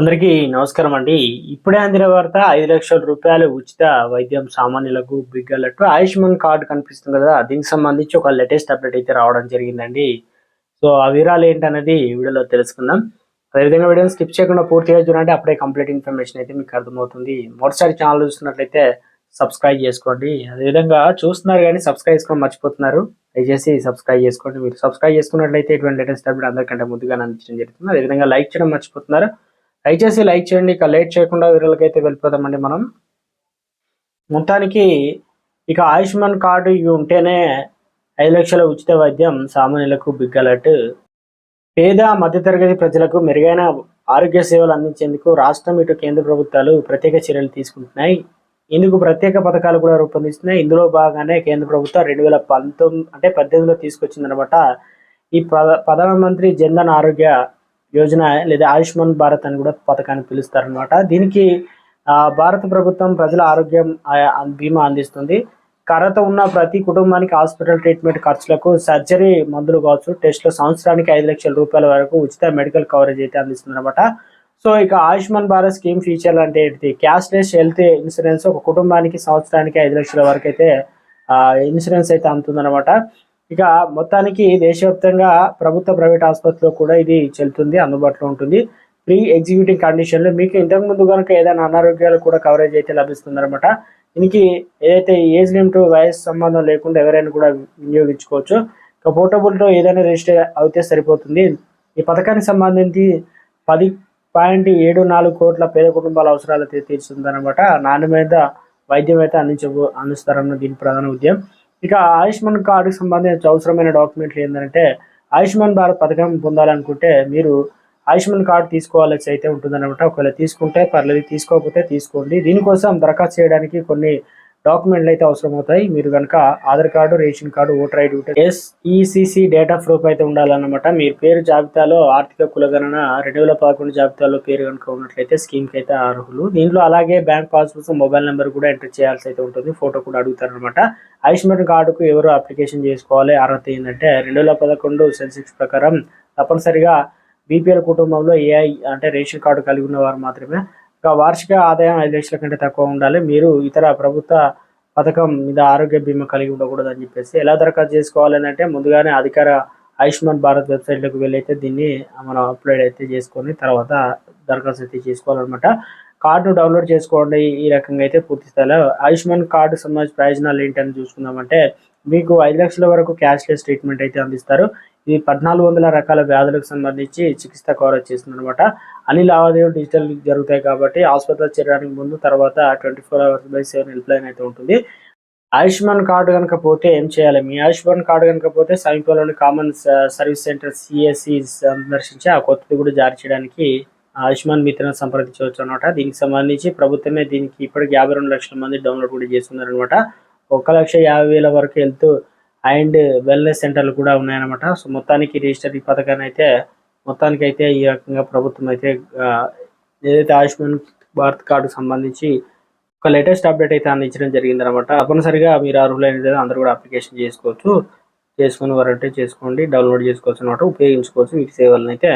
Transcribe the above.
అందరికీ నమస్కారం అండి. ఇప్పుడే అందిన వార్త ఐదు లక్షల రూపాయలు ఉచిత వైద్యం సామాన్యులకు బిగ్ ఆయుష్మాన్ కార్డు కనిపిస్తుంది కదా దీనికి సంబంధించి ఒక లేటెస్ట్ అప్డేట్ అయితే రావడం జరిగిందండి. సో ఆ వివరాలు ఏంటనేది వీడియోలో తెలుసుకుందాం. అదేవిధంగా వీడియోని స్కిప్ చేయకుండా పూర్తిగా చూడండి అప్పుడే కంప్లీట్ ఇన్ఫర్మేషన్ అయితే మీకు అర్థమవుతుంది. మొదటిసారి ఛానల్ చూస్తున్నట్లయితే సబ్స్క్రైబ్ చేసుకోండి. అదేవిధంగా చూస్తున్నారు కానీ సబ్స్క్రైబ్ చేసుకోవడం మర్చిపోతున్నారు. దయచేసి సబ్స్క్రైబ్ చేసుకోండి. మీరు సబ్స్క్రైబ్ చేసుకున్నట్లయితే ఇటువంటి లేటెస్ట్ అప్డేట్ అందరికంటే ముందుగా అందించడం జరుగుతుంది. అదేవిధంగా లైక్ చేయడం మర్చిపోతున్నారు. దయచేసి లైక్ చేయండి ఇక లేట్ చేయకుండా వీరులకైతే వెళ్ళిపోదామండి మనం. మొత్తానికి ఇక ఆయుష్మాన్ కార్డు ఇవి ఉంటేనే ఐదు లక్షల ఉచిత వైద్యం సామాన్యులకు బిగ్ అలర్ట్. పేద మధ్యతరగతి ప్రజలకు మెరుగైన ఆరోగ్య సేవలు అందించేందుకు రాష్ట్రం ఇటు కేంద్ర ప్రభుత్వాలు ప్రత్యేక చర్యలు తీసుకుంటున్నాయి. ఇందుకు ప్రత్యేక పథకాలు కూడా రూపొందిస్తున్నాయి. ఇందులో భాగంగానే కేంద్ర ప్రభుత్వం రెండు వేల పంతొమ్మిది అంటే పద్దెనిమిదిలో తీసుకొచ్చిందనమాట ఈ ప్రధ ప్రధానమంత్రి జన్ధన్ ఆరోగ్య యోజన లేదా ఆయుష్మాన్ భారత్ అని కూడా పథకాన్ని పిలుస్తారనమాట దీనికి భారత ప్రభుత్వం ప్రజల ఆరోగ్యం బీమా అందిస్తుంది. కర్రత ఉన్న ప్రతి కుటుంబానికి హాస్పిటల్ ట్రీట్మెంట్ ఖర్చులకు సర్జరీ మందులు కావచ్చు టెస్ట్లో సంవత్సరానికి ఐదు లక్షల రూపాయల వరకు ఉచిత మెడికల్ కవరేజ్ అయితే అందిస్తుందన్నమాట. సో ఇక ఆయుష్మాన్ భారత్ స్కీమ్ ఫీచర్లు అంటే ఏంటి క్యాష్లెస్ హెల్త్ ఇన్సూరెన్స్ ఒక కుటుంబానికి సంవత్సరానికి ఐదు లక్షల వరకు అయితే ఇన్సూరెన్స్ అయితే అందుతుందన్నమాట. ఇక మొత్తానికి దేశవ్యాప్తంగా ప్రభుత్వ ప్రైవేట్ ఆసుపత్రిలో కూడా ఇది చెల్లుతుంది అందుబాటులో ఉంటుంది. ప్రీ ఎగ్జిక్యూటివ్ కండిషన్లో మీకు ఇంతకు ముందు కనుక ఏదైనా అనారోగ్యాలు కూడా కవరేజ్ అయితే లభిస్తుంది అనమాట దీనికి ఏదైతే ఏజ్ లిమిట్ వయసు సంబంధం లేకుండా ఎవరైనా కూడా వినియోగించుకోవచ్చు. ఇక పోర్టబుల్తో ఏదైనా రిజిస్టర్ అయితే సరిపోతుంది. ఈ పథకానికి సంబంధించి పది పాయింట్ ఏడు నాలుగు కోట్ల పేద కుటుంబాల అవసరాలు అయితే తీర్చుతుందన్నమాట. నాణ్యమైన వైద్యం అయితే అందించబో అందిస్తారన్న దీని ప్రధాన ఉద్యమం ఇక ఆయుష్మాన్ కార్డుకు సంబంధించి అవసరమైన డాక్యుమెంట్లు ఏంటంటే ఆయుష్మాన్ భారత్ పథకం పొందాలనుకుంటే మీరు ఆయుష్మాన్ కార్డు తీసుకోవాల్సి అయితే ఉంటుందన్నమాట. ఒకవేళ తీసుకుంటే పర్లేదు తీసుకోకపోతే తీసుకోండి. దీనికోసం దరఖాస్తు చేయడానికి కొన్ని డాక్యుమెంట్లు అయితే అవసరం అవుతాయి మీరు కనుక Aadhaar card ration card voter ID SECC date data proof అయితే ఉండాలన్నమాట. మీరు పేరు జాబితాలో ఆర్థిక కులగణన రెండు వేల పదకొండు జాబితాలో పేరు కనుక ఉన్నట్లయితే స్కీమ్కి అయితే అర్హులు. దీంట్లో అలాగే బ్యాంక్ పాస్బుక్ మొబైల్ నెంబర్ కూడా ఎంటర్ చేయాల్సి అయితే ఉంటుంది. ఫోటో కూడా అడుగుతారనమాట ఆయుష్మాన్ కార్డుకు ఎవరు అప్లికేషన్ చేసుకోవాలి? అర్హత ఏంటంటే రెండు వేల పదకొండు సెన్సెక్స్ ప్రకారం తప్పనిసరిగా బీపీఎల్ కుటుంబంలో ఏఐ అంటే రేషన్ కార్డు కలిగి ఉన్న వారు మాత్రమే. వార్షిక ఆదాయం ఐదు లక్షల కంటే తక్కువ ఉండాలి. మీరు ఇతర ప్రభుత్వ పథకం మీద ఆరోగ్య బీమా కలిగి ఉండకూడదు అని చెప్పేసి ఎలా దరఖాస్తు చేసుకోవాలని అంటే ముందుగానే అధికార ఆయుష్మాన్ భారత్ వెబ్సైట్లోకి వెళ్ళైతే దీన్ని మనం అప్లోడ్ అయితే చేసుకొని తర్వాత దరఖాస్తు అయితే చేసుకోవాలన్నమాట. కార్డు డౌన్లోడ్ చేసుకోండి. ఈ రకంగా అయితే పూర్తి స్థాయిలో ఆయుష్మాన్ కార్డు సంబంధించిన ప్రయోజనాలు ఏంటని చూసుకుందామంటే మీకు ఐదు లక్షల వరకు క్యాష్లెస్ ట్రీట్మెంట్ అయితే అందిస్తారు. ఇది పద్నాలుగు వందల రకాల వ్యాధులకు సంబంధించి చికిత్స కవరేజ్ చేస్తుంది అనమాట అన్ని లావాదేవీలు డిజిటల్ జరుగుతాయి కాబట్టి ఆసుపత్రి చేరడానికి ముందు తర్వాత twenty four hours by seven helpline అయితే ఉంటుంది. ఆయుష్మాన్ కార్డు కనుక పోతే ఏం చేయాలి? మీ ఆయుష్మాన్ కార్డు కనుక పోతే సమీపంలోని కామన్ సర్వీస్ సెంటర్ సిఎస్సి సందర్శించి ఆ కొత్తది కూడా జారీ చేయడానికి ఆయుష్మాన్ మిత్రను సంప్రదించవచ్చు అనమాట. దీనికి సంబంధించి ప్రభుత్వమే దీనికి ఇప్పటికి యాభై రెండు లక్షల మంది డౌన్లోడ్ కూడా చేస్తున్నారనమాట ఒక లక్ష యాభై వేల వరకు హెల్త్ అండ్ వెల్నెస్ సెంటర్లు కూడా ఉన్నాయన్నమాట. సో మొత్తానికి రిజిస్టర్ ఈ పథకాన్ని అయితే మొత్తానికి అయితే ఈ రకంగా ప్రభుత్వం అయితే ఏదైతే ఆయుష్మాన్ భారత్ కార్డు సంబంధించి ఒక లేటెస్ట్ అప్డేట్ అయితే అందించడం జరిగింది అనమాట తప్పనిసరిగా మీరు అర్హులైన అందరూ కూడా అప్లికేషన్ చేసుకోవచ్చు. చేసుకుని వారంటే చేసుకోండి డౌన్లోడ్ చేసుకోవచ్చు అనమాట ఉపయోగించుకోవచ్చు. వీటి సేవలను అయితే